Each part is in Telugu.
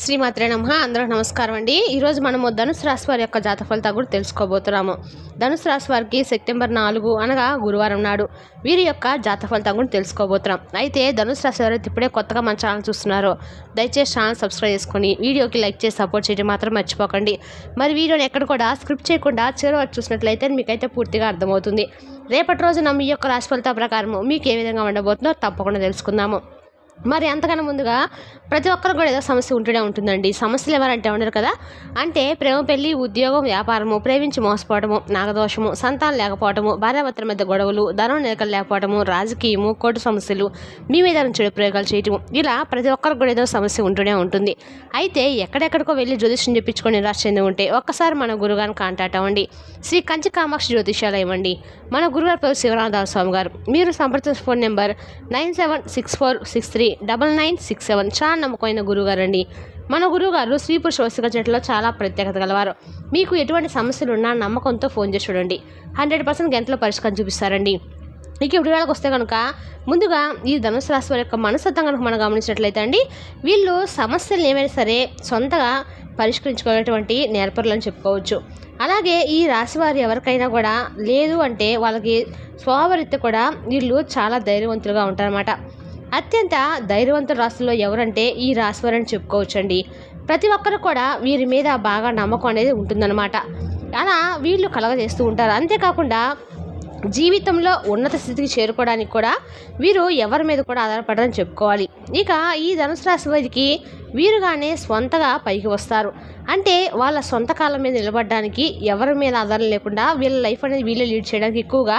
శ్రీమాత్రే నమ. అందరూ నమస్కారం అండి. ఈరోజు మనము ధనుసు రాశి వారి యొక్క జాత ఫలితాలు కూడా తెలుసుకోబోతున్నాము. ధనుసు రాశి వారికి సెప్టెంబర్ నాలుగు అనగా గురువారం నాడు వీరి యొక్క జాత ఫలితాలు కూడా తెలుసుకోబోతున్నాం. అయితే ధనుసు రాశి వారు ఇప్పుడే కొత్తగా మన ఛానల్ చూస్తున్నారో. దయచేసి ఛానల్ సబ్స్క్రైబ్ చేసుకొని వీడియోకి లైక్ చేసి సపోర్ట్ చేయడం మాత్రం మర్చిపోకండి. మరి వీడియోని ఎక్కడ కూడా స్క్రిప్ట్ చేయకుండా చివరి వరకు చూసినట్లయితే మీకైతే పూర్తిగా అర్థమవుతుంది. రేపటి రోజున మీ యొక్క రాశి ఫలితాల ప్రకారం మీకు ఏ విధంగా ఉండబోతుందో తప్పకుండా తెలుసుకుందాము. మరి అంతకన్నా ముందుగా ప్రతి ఒక్కరికి కూడా ఏదో సమస్య ఉంటూనే ఉంటుందండి. సమస్యలు ఎవరంటే ఉండరు కదా. అంటే ప్రేమ పెళ్ళి ఉద్యోగం వ్యాపారము ప్రేమించి మోసపోవడము నాగదోషము సంతానం లేకపోవడము భార్యాభర్తల మధ్య గొడవలు ధనం నిరకలు లేకపోవడము రాజకీయము కోర్టు సమస్యలు మీ మీద చెడు ప్రయోగాలు చేయటము. ఇలా ప్రతి ఒక్కరికి కూడా ఏదో సమస్య ఉంటూనే ఉంటుంది. అయితే ఎక్కడెక్కడికో వెళ్ళి జ్యోతిష్యం చెప్పించుకొని నిరాశ చెంది ఉంటే ఒక్కసారి మన గురుగారిని కాంటాక్ట్ అవ్వండి. శ్రీ కంచి కామాక్షి జ్యోతిషాలయం అండి. మన గురువారి పేరు శివనాథ స్వామి గారు మీరు సంప్రదించిన phone number nine seven six four six three double nine six seven. చాలా నమ్మకమైన గురువుగారు అండి మన గురువుగారు స్త్రీ పురుష వస్తుక చెట్టులో చాలా ప్రత్యేకత గలవారు. మీకు ఎటువంటి సమస్యలు ఉన్నా నమ్మకంతో ఫోన్ చేసి చూడండి. హండ్రెడ్ పర్సెంట్ గంటలో పరిష్కారం చూపిస్తారండి. ఇక ఇప్పుడు వేళకు వస్తే కనుక ముందుగా ఈ ధనుసు రాశి వారి యొక్క మనస్తత్వం కనుక మనం గమనించినట్లయితే అండి వీళ్ళు సమస్యలు ఏమైనా సరే సొంతగా పరిష్కరించుకునేటువంటి నేర్పరులు అని చెప్పుకోవచ్చు. అలాగే ఈ రాశి వారు ఎవరికైనా కూడా లేదు అంటే వాళ్ళకి స్వభావరీత్యా కూడా వీళ్ళు చాలా ధైర్యవంతులుగా ఉంటారన్నమాట. అత్యంత ధైర్యవంతుల రాశుల్లో ఎవరంటే ఈ రాశి వారని చెప్పుకోవచ్చండి. ప్రతి ఒక్కరు కూడా వీరి మీద బాగా నమ్మకం అనేది ఉంటుందన్నమాట. అలా వీళ్ళు కలగజేస్తూ ఉంటారు. అంతేకాకుండా జీవితంలో ఉన్నత స్థితికి చేరుకోవడానికి కూడా వీరు ఎవరి మీద కూడా ఆధారపడరని చెప్పుకోవాలి. ఇక ఈ ధనుసు రాశి వారికి వీరుగానే స్వంతగా పైకి వస్తారు. అంటే వాళ్ళ సొంత కాలం మీద నిలబడడానికి ఎవరి మీద ఆధారం లేకుండా వీళ్ళ లైఫ్ అనేది వీళ్ళే లీడ్ చేయడానికి ఎక్కువగా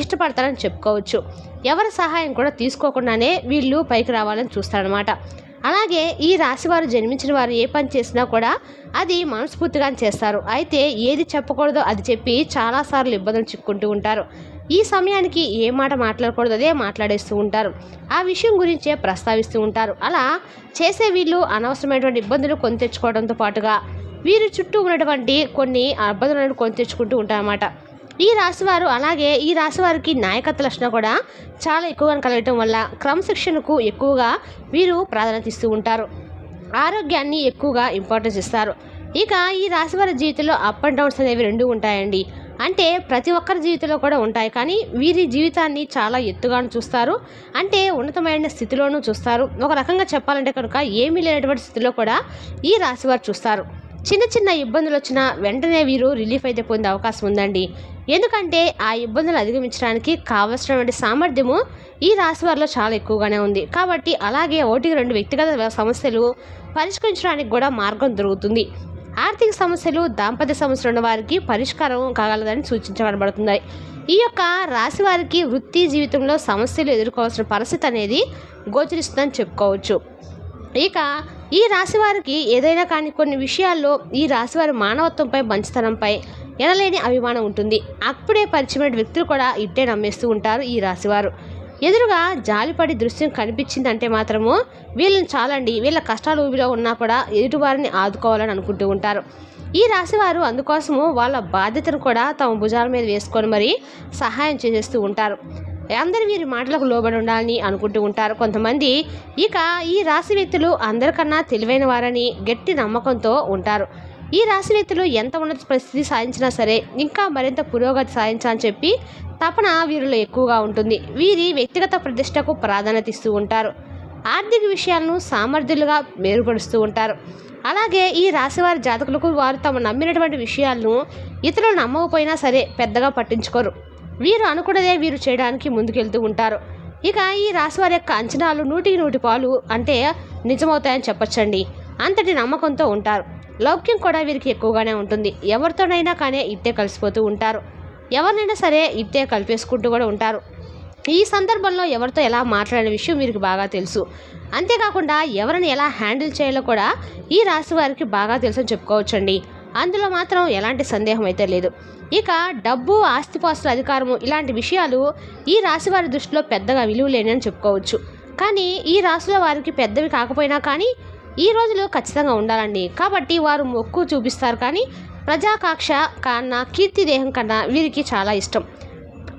ఇష్టపడతారని చెప్పుకోవచ్చు. ఎవరి సహాయం కూడా తీసుకోకుండానే వీళ్ళు పైకి రావాలని చూస్తారనమాట అలాగే ఈ రాశి వారు జన్మించిన వారు ఏ పని చేసినా కూడా అది మనస్ఫూర్తిగా చేస్తారు. అయితే ఏది చెప్పకూడదో అది చెప్పి చాలాసార్లు ఇబ్బందులు చిక్కుంటూ ఉంటారు. ఈ సమయానికి ఏ మాట మాట్లాడకూడదు అదే మాట్లాడేస్తూ ఉంటారు. ఆ విషయం గురించే ప్రస్తావిస్తూ ఉంటారు. అలా చేసే వీళ్ళు అనవసరమైనటువంటి ఇబ్బందులు కొని తెచ్చుకోవడంతో పాటుగా వీరి చుట్టూ ఉన్నటువంటి కొన్ని ఇబ్బందులను కొని తెచ్చుకుంటూ ఉంటారన్నమాట. ఈ రాశివారు అలాగే ఈ రాశివారికి నాయకత్వ లక్షణం కూడా చాలా ఎక్కువగా కలగటం వల్ల క్రమశిక్షణకు ఎక్కువగా వీరు ప్రాధాన్యత ఇస్తూ ఉంటారు. ఆరోగ్యాన్ని ఎక్కువగా ఇంపార్టెన్స్ ఇస్తారు. ఇక ఈ రాశివారి జీవితంలో అప్ అండ్ డౌన్స్ అనేవి రెండు ఉంటాయండి. అంటే ప్రతి ఒక్కరి జీవితంలో కూడా ఉంటాయి. కానీ వీరి జీవితాన్ని చాలా ఎత్తుగాను చూస్తారు. అంటే ఉన్నతమైన స్థితిలోనూ చూస్తారు. ఒక రకంగా చెప్పాలంటే కనుక ఏమీ లేనటువంటి స్థితిలో కూడా ఈ రాశివారు చూస్తారు. చిన్న చిన్న ఇబ్బందులు వచ్చినా వెంటనే వీరు రిలీఫ్ అయితే పొందే అవకాశం ఉందండి. ఎందుకంటే ఆ ఇబ్బందులు అధిగమించడానికి కావలసినటువంటి సామర్థ్యము ఈ రాశి వారిలో చాలా ఎక్కువగానే ఉంది. కాబట్టి అలాగే ఒకటికి రెండు వ్యక్తిగత సమస్యలు పరిష్కరించడానికి కూడా మార్గం దొరుకుతుంది. ఆర్థిక సమస్యలు దాంపత్య సమస్యలు ఉన్న వారికి పరిష్కారం కాగలదని సూచించబడబడుతున్నాయి. ఈ యొక్క రాశి వారికి వృత్తి జీవితంలో సమస్యలు ఎదుర్కోవాల్సిన పరిస్థితి అనేది గోచరిస్తుందని చెప్పుకోవచ్చు. ఇక ఈ రాశివారికి ఏదైనా కానీ కొన్ని విషయాల్లో ఈ రాశివారి మానవత్వంపై మంచితనంపై ఎనలేని అభిమానం ఉంటుంది. అప్పుడే పరిచయమైన వ్యక్తులు కూడా ఇట్టే నమ్మేస్తూ ఉంటారు ఈ రాశివారు. ఎదురుగా జాలిపడి దృశ్యం కనిపించిందంటే మాత్రము వీళ్ళని చాలండి వీళ్ళ కష్టాలు ఊబిలో ఉన్నా కూడా ఎదుటివారిని ఆదుకోవాలని అనుకుంటూ ఉంటారు. ఈ రాశివారు అందుకోసము వాళ్ళ బాధ్యతను కూడా తమ భుజాల మీద వేసుకొని మరీ సహాయం చేసేస్తూ ఉంటారు. అందరు వీరి మాటలకు లోబడి ఉండాలని అనుకుంటూ ఉంటారు. కొంతమంది ఇక ఈ రాశి వ్యక్తులు అందరికన్నా తెలివైన వారని గట్టి నమ్మకంతో ఉంటారు. ఈ రాశి వ్యక్తులు ఎంత ఉన్నత పరిస్థితి సాధించినా సరే ఇంకా మరింత పురోగతి సాధించాలని చెప్పి తపన వీరిలో ఎక్కువగా ఉంటుంది. వీరి వ్యక్తిగత ప్రతిష్టకు ప్రాధాన్యత ఇస్తూ ఉంటారు. ఆర్థిక విషయాలను సామర్థ్యులుగా మెరుగుపరుస్తూ ఉంటారు. అలాగే ఈ రాశివారి జాతకులకు వారు తమ నమ్మినటువంటి విషయాలను ఇతరులు నమ్మకపోయినా సరే పెద్దగా పట్టించుకోరు. వీరు అనుకున్నదే వీరు చేయడానికి ముందుకెళ్తూ ఉంటారు. ఇక ఈ రాశివారి యొక్క అంచనాలు నూటికి నూటి పాలు అంటే నిజమవుతాయని చెప్పచ్చండి. అంతటి నమ్మకంతో ఉంటారు. లౌక్యం కూడా వీరికి ఎక్కువగానే ఉంటుంది. ఎవరితోనైనా కానీ ఇట్టే కలిసిపోతూ ఉంటారు. ఎవరినైనా సరే ఇట్టే కలిపేసుకుంటూ కూడా ఉంటారు. ఈ సందర్భంలో ఎవరితో ఎలా మాట్లాడే విషయం వీరికి బాగా తెలుసు. అంతేకాకుండా ఎవరిని ఎలా హ్యాండిల్ చేయాలో కూడా ఈ రాశి వారికి బాగా తెలుసు అని చెప్పుకోవచ్చండి. అందులో మాత్రం ఎలాంటి సందేహం అయితే లేదు. ఇక డబ్బు ఆస్తిపాస్తుల అధికారము ఇలాంటి విషయాలు ఈ రాశి వారి దృష్టిలో పెద్దగా విలువ లేని అని చెప్పుకోవచ్చు. కానీ ఈ రాశుల వారికి పెద్దవి కాకపోయినా కానీ ఈ రోజులు ఖచ్చితంగా ఉండాలండి. కాబట్టి వారు మొక్కు చూపిస్తారు కానీ ప్రజాకాక్ష కన్నా కీర్తి దేహం కన్నా వీరికి చాలా ఇష్టం.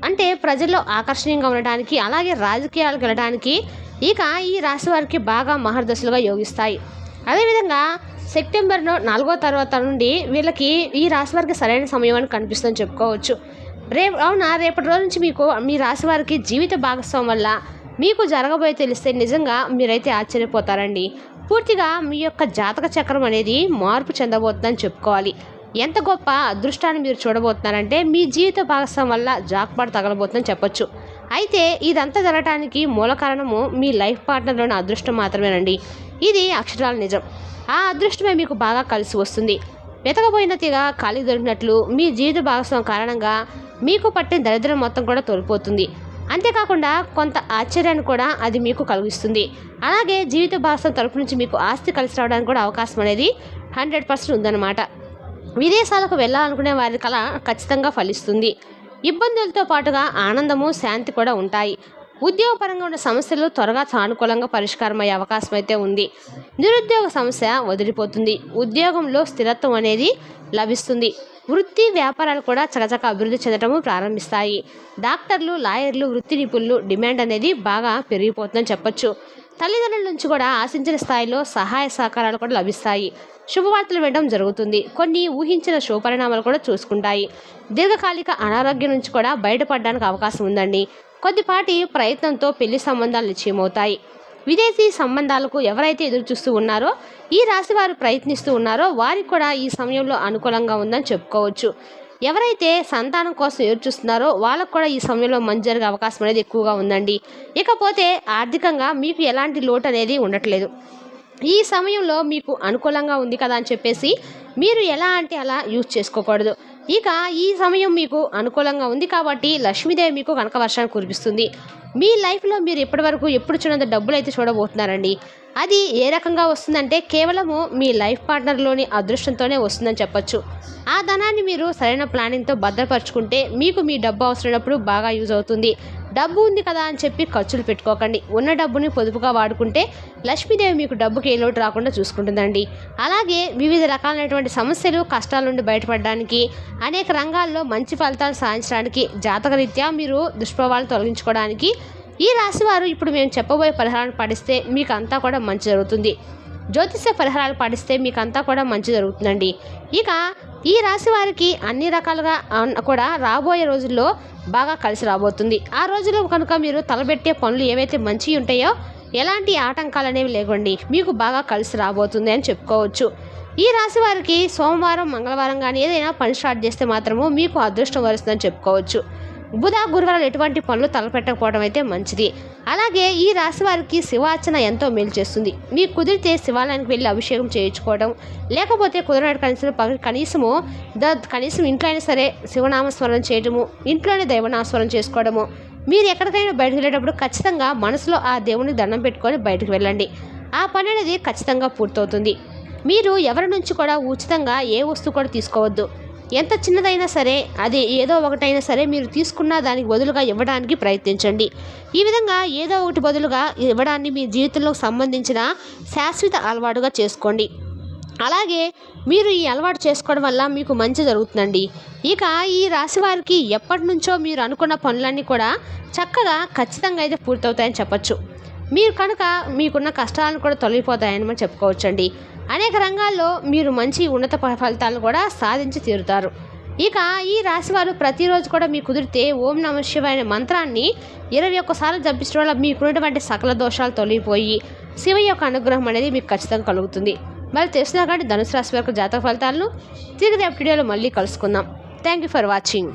అంటే ప్రజల్లో ఆకర్షణీయంగా ఉండడానికి అలాగే రాజకీయాలకు వెళ్ళడానికి ఇక ఈ రాశి వారికి బాగా మహర్దశలుగా యోగిస్తాయి. అదేవిధంగా సెప్టెంబర్లో నాలుగో తర్వాత నుండి వీళ్ళకి ఈ రాశి వారికి సరైన సమయం అని కనిపిస్తుందని చెప్పుకోవచ్చు. రేపు అవునా? రేపటి రోజు నుంచి మీకు మీ రాశి వారికి జీవిత భాగస్వామి వల్ల మీకు జరగబోయే తెలిస్తే నిజంగా మీరైతే ఆశ్చర్యపోతారండి. పూర్తిగా మీ యొక్క జాతక చక్రం అనేది మార్పు చెందబోతుందని చెప్పుకోవాలి. ఎంత గొప్ప అదృష్టాన్ని మీరు చూడబోతున్నారంటే మీ జీవిత భాగస్వామి వల్ల జాక్పాటు తగలబోతుందని చెప్పొచ్చు. అయితే ఇదంతా జరగటానికి మూల కారణము మీ లైఫ్ పార్ట్నర్లోని అదృష్టం మాత్రమేనండి. ఇది అక్షరాల నిజం. ఆ అదృష్టమే మీకు బాగా కలిసి వస్తుంది. వెతకపోయిన తీగ ఖాళీ దొరికినట్లు మీ జీవిత భాగస్వామి కారణంగా మీకు పట్టిన దరిద్రం మొత్తం కూడా తోలిపోతుంది అంతేకాకుండా కొంత ఆశ్చర్యాన్ని కూడా అది మీకు కలిగిస్తుంది. అలాగే జీవిత భాగస్వామి తరపు నుంచి మీకు ఆస్తి కలిసి రావడానికి కూడా అవకాశం అనేది హండ్రెడ్ పర్సెంట్ ఉందన్నమాట. విదేశాలకు వెళ్ళాలనుకునే వారి కళ ఖచ్చితంగా ఫలిస్తుంది. ఇబ్బందులతో పాటుగా ఆనందము శాంతి కూడా ఉంటాయి. ఉద్యోగపరంగా ఉన్న సమస్యలు త్వరగా సానుకూలంగా పరిష్కారం అయ్యే అవకాశం అయితే ఉంది. నిరుద్యోగ సమస్య వదిలిపోతుంది. ఉద్యోగంలో స్థిరత్వం అనేది లభిస్తుంది. వృత్తి వ్యాపారాలు కూడా చకచక అభివృద్ధి చెందడము ప్రారంభిస్తాయి. డాక్టర్లు లాయర్లు వృత్తి నిపుణులు డిమాండ్ అనేది బాగా పెరిగిపోతుందని చెప్పొచ్చు. తల్లిదండ్రుల నుంచి కూడా ఆశించిన స్థాయిలో సహాయ సహకారాలు కూడా లభిస్తాయి. శుభవార్తలు వినడం జరుగుతుంది. కొన్ని ఊహించిన శుభపరిణామాలు కూడా చూసుకుంటాయి. దీర్ఘకాలిక అనారోగ్యం నుంచి కూడా బయటపడడానికి అవకాశం ఉందండి. కొద్దిపాటి ప్రయత్నంతో పెళ్ళి సంబంధాలు నిశ్చయమవుతాయి. విదేశీ సంబంధాలకు ఎవరైతే ఎదురు చూస్తూ ఉన్నారో ఈ రాశి వారు ప్రయత్నిస్తూ ఉన్నారో వారికి కూడా ఈ సమయంలో అనుకూలంగా ఉందని చెప్పుకోవచ్చు. ఎవరైతే సంతానం కోసం ఎదురు చూస్తున్నారో వాళ్ళకు కూడా ఈ సమయంలో మంచి జరిగే అవకాశం అనేది ఎక్కువగా ఉందండి. ఇకపోతే ఆర్థికంగా మీకు ఎలాంటి లోటు అనేది ఉండట్లేదు. ఈ సమయంలో మీకు అనుకూలంగా ఉంది కదా అని చెప్పేసి మీరు ఎలా అంటే అలా యూజ్ చేసుకోకూడదు. ఇక ఈ సమయం మీకు అనుకూలంగా ఉంది కాబట్టి లక్ష్మీదేవి మీకు కనక వర్షాన్ని కురిపిస్తుంది. మీ లైఫ్లో మీరు ఇప్పటివరకు ఎప్పుడు చూడంత డబ్బులు అయితే చూడబోతున్నారండి. అది ఏ రకంగా వస్తుందంటే కేవలము మీ లైఫ్ పార్ట్నర్లోని అదృష్టంతోనే వస్తుందని చెప్పొచ్చు. ఆ ధనాన్ని మీరు సరైన ప్లానింగ్తో భద్రపరుచుకుంటే మీకు మీ డబ్బు అవసరమైనప్పుడు బాగా యూజ్ అవుతుంది. డబ్బు ఉంది కదా అని చెప్పి ఖర్చులు పెట్టుకోకండి. ఉన్న డబ్బుని పొదుపుగా వాడుకుంటే లక్ష్మీదేవి మీకు డబ్బుకి ఏ లోటు రాకుండా చూసుకుంటుందండి. అలాగే వివిధ రకాలైనటువంటి సమస్యలు కష్టాల నుండి బయటపడడానికి అనేక రంగాల్లో మంచి ఫలితాలు సాధించడానికి జాతకరీత్యా మీరు దుష్ప్రభావాలు తొలగించుకోవడానికి ఈ రాశివారు ఇప్పుడు మేము చెప్పబోయే పరిహారాన్ని పాటిస్తే మీకు అంతా కూడా మంచి జరుగుతుంది. జ్యోతిష పరిహారాలు పాటిస్తే మీకు అంతా కూడా మంచి జరుగుతుందండి. ఇక ఈ రాశి వారికి అన్ని రకాలుగా కూడా రాబోయే రోజుల్లో బాగా కలిసి రాబోతుంది. ఆ రోజుల్లో కనుక మీరు తలబెట్టే పనులు ఏవైతే మంచి ఉంటాయో ఎలాంటి ఆటంకాలు అనేవి లేవండి. మీకు బాగా కలిసి రాబోతుంది అని చెప్పుకోవచ్చు. ఈ రాశి వారికి సోమవారం మంగళవారం కానీ ఏదైనా పని స్టార్ట్ చేస్తే మాత్రము మీకు అదృష్టం వరుస్తుందని చెప్పుకోవచ్చు. బుధ గురువారాలు ఎటువంటి పనులు తలపెట్టకపోవడం అయితే మంచిది. అలాగే ఈ రాశి వారికి శివార్చన ఎంతో మేలు చేస్తుంది. మీకు కుదిరితే శివాలయానికి వెళ్ళి అభిషేకం చేయించుకోవడం లేకపోతే కుదరనాడు కనీసం కనీసము ద కనీసం ఇంట్లో అయినా సరే శివనామస్మరణ చేయడము ఇంట్లోనే దైవనామస్మరణ చేసుకోవడము. మీరు ఎక్కడికైనా బయటకు వెళ్ళేటప్పుడు ఖచ్చితంగా మనసులో ఆ దేవుని దండం పెట్టుకొని బయటకు వెళ్ళండి. ఆ పని అనేది ఖచ్చితంగా పూర్తవుతుంది. మీరు ఎవరి నుంచి కూడా ఉచితంగా ఏ వస్తువు కూడా తీసుకోవద్దు. ఎంత చిన్నదైనా సరే అది ఏదో ఒకటైనా సరే మీరు తీసుకున్న దానికి బదులుగా ఇవ్వడానికి ప్రయత్నించండి. ఈ విధంగా ఏదో ఒకటి బదులుగా ఇవ్వడాన్ని మీ జీవితంలో సంబంధించిన శాశ్వత అలవాటుగా చేసుకోండి. అలాగే మీరు ఈ అలవాటు చేసుకోవడం వల్ల మీకు మంచి జరుగుతుందండి. ఇక ఈ రాశి వారికి ఎప్పటి నుంచో మీరు అనుకున్న పనులన్నీ కూడా చక్కగా ఖచ్చితంగా అయితే పూర్తవుతాయని చెప్పచ్చు. మీరు కనుక మీకున్న కష్టాలను కూడా తొలగిపోతాయని మనం చెప్పుకోవచ్చండి. అనేక రంగాల్లో మీరు మంచి ఉన్నత ఫలితాలను కూడా సాధించి తీరుతారు. ఇక ఈ రాశి వారు ప్రతిరోజు కూడా మీ కుదిరితే ఓం నమ శివాయ మంత్రాన్ని ఇరవై ఒక్కసార్లు జపించడం వల్ల మీకున్నటువంటి సకల దోషాలు తొలగిపోయి శివ యొక్క అనుగ్రహం అనేది మీకు ఖచ్చితంగా కలుగుతుంది. మరి తెలిసినా కానీ ధనుసు రాశి వరకు జాతక ఫలితాలను తిరిగి వీడియోలో మళ్ళీ కలుసుకుందాం. Thank you for watching